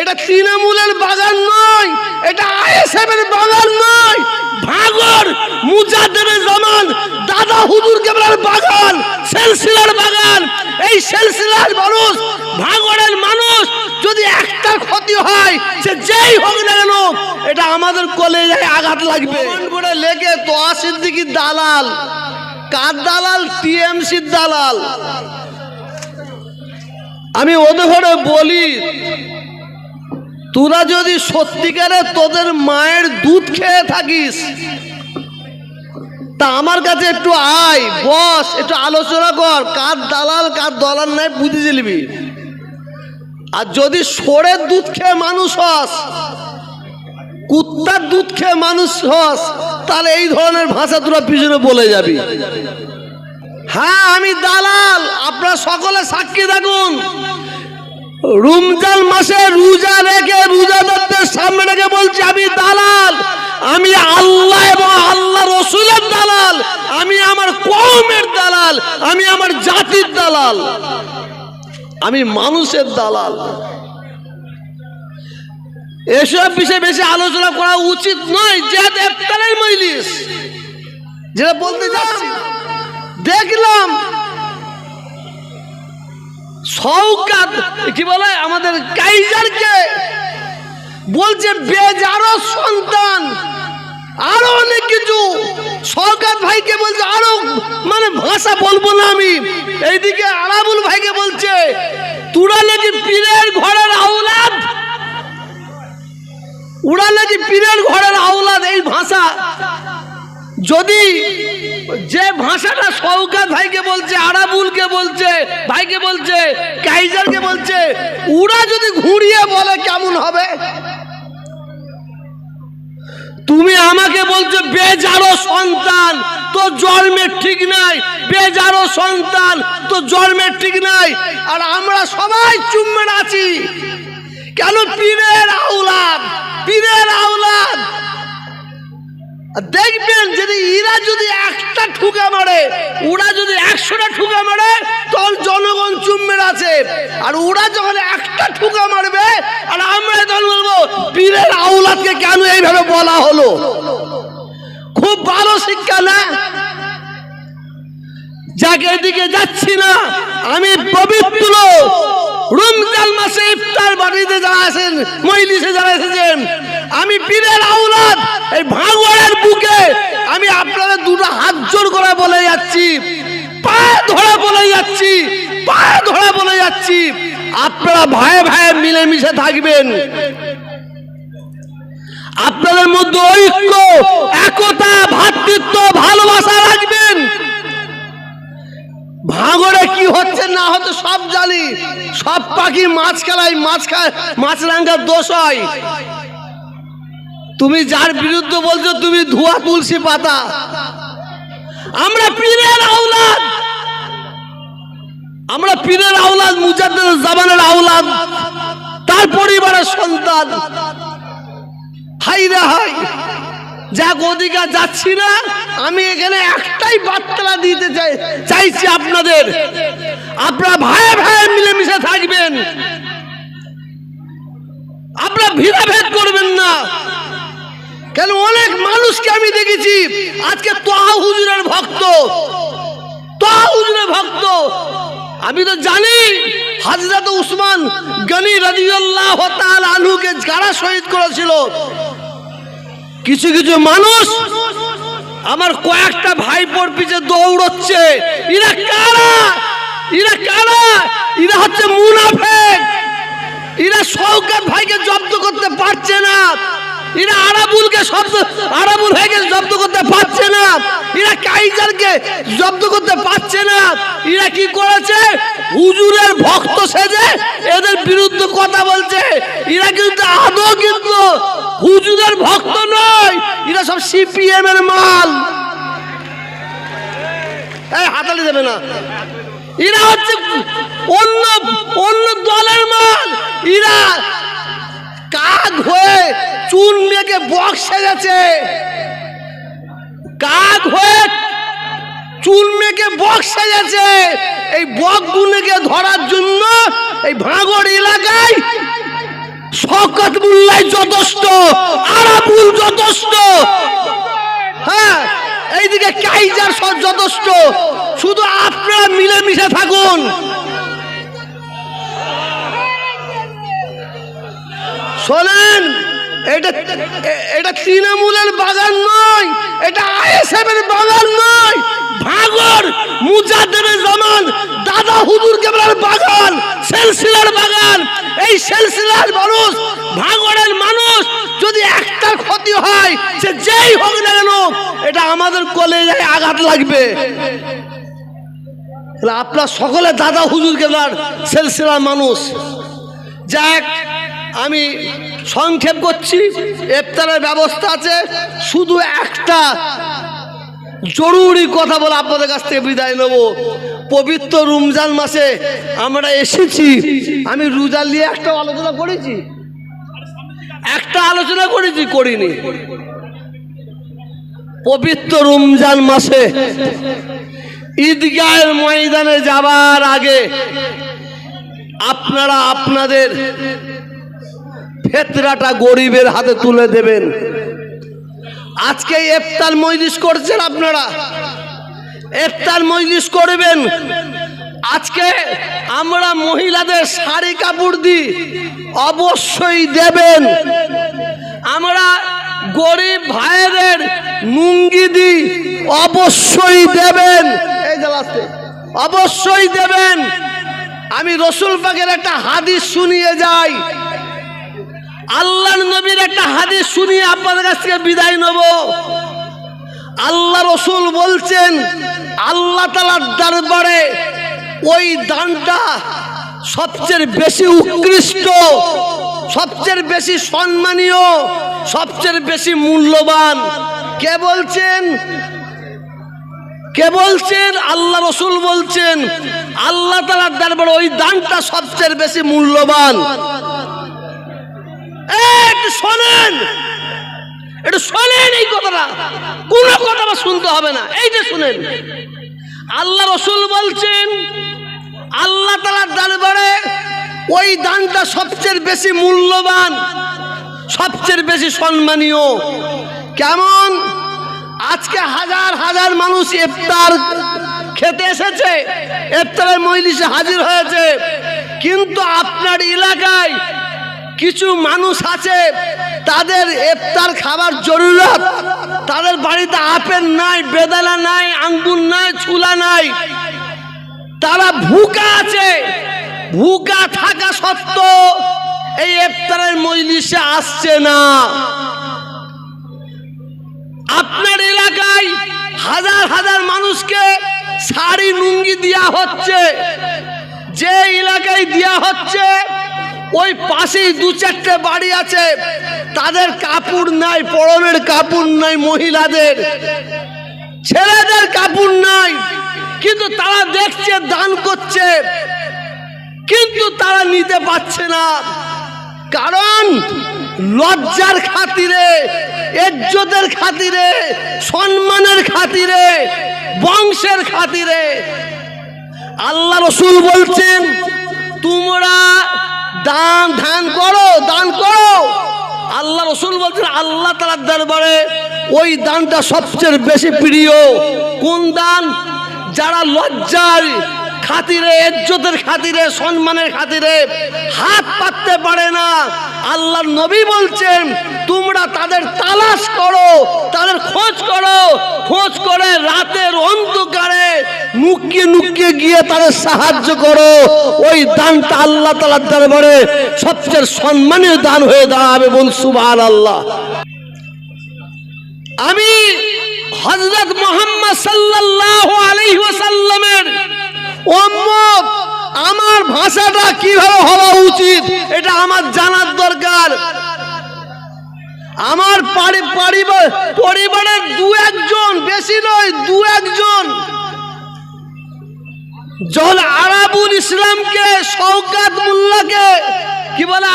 এটা তৃণমূলের বাগান নয়, এটা আইএসএফ এর বাগান নয়। ভাগর মুজাদ্দের জামান, দাদা হুজুর কেবলার বাগান, সেলসিলার বাগান। এই সেলসিলার মানুষ, ভাগরের মানুষ যদি একটা ক্ষতি হয়, সে যেই হোক না কেন, এটা আমাদের কলেজায় আঘাত লাগবে। করে লেগে তোয়া সিদ্দিকির দালাল। কার দালাল? টিএমসির দালাল। আমি ওদের বলি, তোরা যদি সত্যিকারে তোদের মায়ের দুধ খেয়ে থাকিস, তা আমার কাছে একটু আয়, বস, একটু আলোচনা কর, কার দালাল, কার দলাল নাই, বুঝে জিলবি আর যদি সরের দুধ খেয়ে মানুষ হস, কুত্তার দুধ খেয়ে মানুষ হস, তাহলে এই ধরনের ভাষা তোরা পিছনে বলে যাবি। হ্যাঁ? আমি দালাল, আপনারা সকলে সাক্ষী থাকুন। রমজান মাসে রোজা রেখে রোজাদারদের সামনে রেখে বলছি, আমি দালাল, আমি আল্লাহ এবং আল্লাহ রসুলের দালাল, আমি আমার কৌমের দালাল, আমি আমার জাতির দালাল, আমি মানুষের দালাল। এসব বিষয়ে বেশি আলোচনা করা উচিত নয় যেহেতু ইফতারের মজলিস। যেটা বলতে যাচ্ছি দেখলাম সৌকাত কি বলে, আমাদের কাইজারকে বলছে বেজারো সন্তান, আরও অনেক কিছু। সৌকাত ভাইকে বলছে, আরও মানে ভাষা বলব না আমি। এইদিকে আরাবুল ভাইকে বলছে, তুরা নাকি পীরের ঘরের আওলাদ? উড়া নাকি পীরের ঘরের আওলাদ, এই যদি যে ভাষাটা সৌকাত ভাইকে বলছে, আরাবুলকে বলছে, ভাইকে বলছে, কাইজারকে বলছে উড়া যদি ঘুরিয়ে বলে কেমন হবে? তুমি আমাকে বলছো, বেজারো সন্তান তো জন্মের ঠিক নাই, বেজারো সন্তান তো জন্মের ঠিক নাই, আর আমরা সবাই চুম্বেন আছি। কেন পীরের আওলাদ? পীরের আওলাদ! আর দেখবেন যদি ইরা যদি একটা ঠুকা মারে ওরা যদি একশোটা ঠুকা মারে, তখন জনগণ চুম্বের আছে। আর ওরা যখন একটা ঠুকা মারবে, আর আমরা তখন বলব, পীরের আউলাদকে কেন এইভাবে বলা হলো? খুব ভালো শিক্ষা না? যাকে, এদিকে যাচ্ছি না। আমি পবিত্র রমজান মাসে ইফতার বাড়িতে যারা আছেন, মজলিসে যারা এসেছেন, আমি পীরের আউলাদ এই ভাঙড়ের বুকে আমি আপনাদের দুটো হাত জোর করে বলে যাচ্ছি পায়ে ধরে বলে যাচ্ছি পায়ে ধরে বলে যাচ্ছি, আপনারা ভাই ভাই মিলেমিশে থাকবেন। আপনাদের মধ্যে ঐক্য, একতা ভ্রাতৃত্ব ভালোবাসা রাখবেন। হচ্ছে না হচ্ছে সব জানি। সব পাখি মাছ খেলায় মাছ খায়, মাছ রাঙ্গার দোষ হয়। তুমি যার বিরুদ্ধে বলছো, তুমি ধোয়া তুলসী পাতা। আমরা পীরের আওলাদ। আমরা পীরের আওলাদ মুজাদ্দের জামানের আওলাদ, তার পরিবারের সন্তান। হাই রে হাই। যাক, ওদিকে যাচ্ছি না। আমি এখানে একটাই বার্তা দিতে চাই চাইছি আপনাদের। আপনারা ভাই ভাই মিলেমিশে থাকবেন। আপনারা ভিড়াভেদ করবেন না। কেন, অনেক মানুষকে আমি দেখেছি, আজকে তোহা হুজুরের ভক্ত। তোহা হুজুরের ভক্ত। আমি তো জানি, হাজরত উসমান গনি রাজিউল্লাহ তাআলা আনহুকে যারা শহীদ করেছিল কিছু কিছু মানুষ আমার কয়েকটা ভাইপোর পিছে দৌড়চ্ছে। এরা কারা? এরা কারা? এরা হচ্ছে মুনাফেক। এরা সৌকার ভাইকে জব্দ করতে এরা আরাবুলকে শব্দ আরাবুল ভাইকে জব্দ করতে পারছে না। এরা কাইজারকে জব্দ করতে পারছে না। এরা কি করেছে? হুজুরের ভক্ত সেজে এদের বিরুদ্ধে কথা বলছে। এরা কিন্তু আদৌ কিন্তু হুজুরের ভক্ত নয়। এরা সব সিপিএম এর মাল। এই, হাতালি দেবে না। এরা হচ্ছে অন্য অন্য দলের মাল। এরা কাক হয়ে চুন মেঘে বক্সে গেছে কাক হয়ে চুল মেঘে বক্সে গেছে এই বক গুনেকে ধরার জন্য এই ভাঙড় এলাকায় শওকত মোল্লাই যথেষ্ট আরাবুল যথেষ্ট। হ্যাঁ এইদিকে কাইজার সব যথেষ্ট। শুধু আপনারা মিলেমিশে থাকুন। শোনেন, এটা এটা তৃণমূলের বাগান নয়, এটা আইএসএফ এর বাগান নয়, ভাগর মুজাদ্দেদের জামান, দাদা হুজুর কেবলার বাগান, সেলসিলার বাগান। এই সেলসিলার মানুষ, ভাগরের মানুষ, যদি একটা ক্ষতি হয়, সে যেই হোক না কেন, এটা আমাদের কলেজে আঘাত লাগবে। আপনার সকলে দাদা হুজুর কেবলার সেলসিলার মানুষ। যাক আমি সংক্ষেপ করছি, ইফতারের ব্যবস্থা আছে, শুধু একটা জরুরি কথা বলে আপনাদের কাছ থেকে বিদায় নেব। পবিত্র রমজান মাসে আমরা এসেছি, আমি রোজা নিয়ে একটা আলোচনা করেছি। একটা আলোচনা করেছি, করিনি। পবিত্র রমজান মাসে ঈদগাহের ময়দানে যাবার আগে আপনারা আপনাদের ফেতরাটা গরিবের হাতে তুলে দেবেন। আজকে ইফতার মজলিস করছেন আপনারা? ইফতার মজলিস করবেন। আজকে আমরা মহিলাদের শাড়ি কাপড় দিই, অবশ্যই দেবেন। আমরা গরিব ভাইদের মুঙ্গি দিই, অবশ্যই দেবেন। এই যে অবশ্যই দেবেন। আমি রসুল পাকের একটা হাদিস শুনিয়ে যাই। আল্লাহ নবীর একটা হাদিস শুনিয়ে আপনাদের কাছ থেকে বিদায় নেব। আল্লাহ রসুল বলছেন, আল্লাহ তালার দরবারে ওই দানটা সবচেয়ে বেশি উৎকৃষ্ট, সবচেয়ে বেশি সম্মানীয়, সবচেয়ে বেশি মূল্যবান। কে বলছেন? কে বলছেন? আল্লাহ রসুল বলছেন, আল্লাহ তালার দরবারে ওই দানটা সবচেয়ে বেশি মূল্যবান। একটু শোনেন। একটু শোনেন এই কথাটা। কোনো কথা শুনতে হবে না। এইটা শুনেন। আল্লাহ রসুল বলছেন, আল্লাহ তালার দরবারে ওই দানটা সবচেয়ে বেশি মূল্যবান, সবচেয়ে বেশি সম্মানীয়। কেমন? আজকে হাজার হাজার মানুষ ইফতার খেতে এসেছে। ইফতারের মজলিসে হাজির হয়েছে। কিন্তু আপনার এলাকায় কিছু মানুষ আছে, তাদের ইফতার খাবার জরুরত। তাদের বাড়িতে আপেল নাই, বেদানা নাই, আঙ্গুর নাই, ছুলা নাই। তারা ভুকা আছে। ভুকা থাকা সত্ত্বেও এই ইফতারের মজলিসে আসছে না। আপনার এলাকায় হাজার হাজার মানুষকে শাড়ি লুঙ্গি দেওয়া হচ্ছে। যে এলাকায় দেওয়া হচ্ছে ওই পাশেই দু চারটে বাড়ি আছে। তাদের কাপড় নাই, পরনের কাপড় নাই মহিলাদের। ছেলেদের কাপড় নাই। কিন্তু তারা দেখছে, দান করছে। কিন্তু তারা নিতে পারছে না। কারণ লজ্জার খাতিরে ইজ্জতের খাতিরে, সম্মানের খাতিরে, বংশের খাতিরে আল্লাহ রসুল বলছেন, তোমরা দান, ধান করো, দান করো। আল্লাহ রসুল বলছেন, আল্লাহ তালার দরবারে ওই দানটা সবচেয়ে বেশি প্রিয়। কোন দান? যারা লজ্জার খাতিরে, ইজ্জতের খাতিরে, সম্মানের খাতিরে হাত পাততে পারে না। আল্লাহ নবী বলছেন, তোমরা তাদের তালাশ করো, তাদের খোঁজ করো। খোঁজ করে রাতের অন্ধকারে নুকিয়ে নুকিয়ে গিয়ে তাদের সাহায্য করো। ওই দানটা আল্লাহ তালার দরবারে সবচেয়ে সম্মানীয় দান হয়ে দাঁড়াবে বল সুবহান আল্লাহ আমি হজরত মোহাম্মদ সাল্লাল্লাহু আলাইহি আমার ভাষাটা কীভাবে হওয়া উচিত? এটা আমার জানার দরকার। আমার পরিবারের দু একজন, বেশি নয়, দু একজন। জল আরাবুল ইসলামকে, শওকাত মোল্লাকে, কি বলা